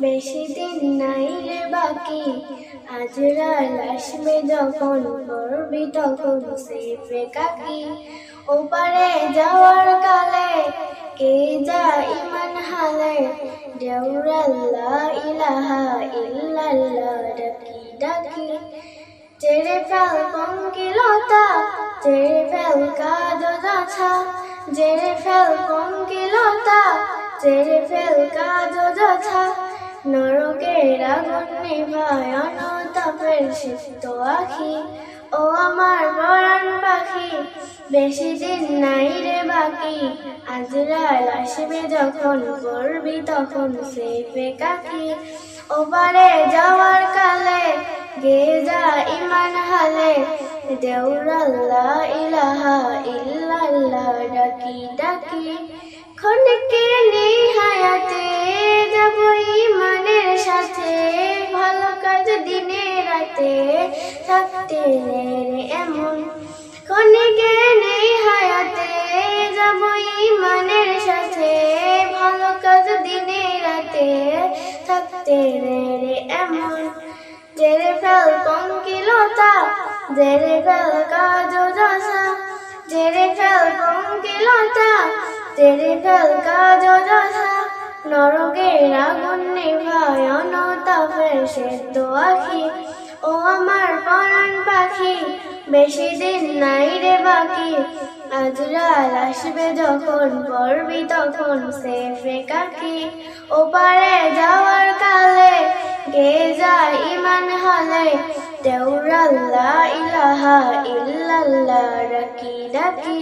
বেশি দিন নাই রে বাকি। আজরাল আসবে যখন করবি তখন সেফে কাকি। ওপারে যাওয়ার কালে কে যা ইমান হালে? দেউরাল্লা ইলাহা ইল্লাল্লাহ ডাকি ডাকি। চেড়ে ফেল পঙ্কিলতা চেড়ে ফেল কাজ যাছা জেড়ে ফেল পঙ্কিলতা চেড়ে ফেল কাজ যাছা নরকের আগুন নিভায় অনতাপের সিক্ত আখি। ও আমার পরাণ পাখি, বেশি দিন নাই রে বাকি। আজরাল আসবে যখন করবি তখন সেফে কাকি। ওপারে যাওয়ার কালে গে যা ইমান হালে। দেউরাল্লাহ ইলাহা ইল্লাল্লাহ, ডাকি ডাকি। ক্ষণিকে নেই থাকতে রে এমন ক্ষণিকে নেই হায়াতে যাব ইমানের সাথে। ভালো কাজ দিনে রাতে থাকতে রে এমন জেরে ফেল পঙ্কিলতা, জেরে ফেল কাজ দশা জেরে ফেল পঙ্কিলতা, জেরে ফেল কাজ দশা নরকের আগুন নিভায় অনতাপের তো আখি ও আমার পরাণ পাখি, বেশি দিন নাই রে বাকি। আজরাল আসবে যখন, পড়বি তখন সেফে কাকি। ওপারে যাওয়ার কালে গে যায় ইমান হলে দেউরাল্লাহ ইলাহা ইল্লাল্লাহ ডাকি ডাকি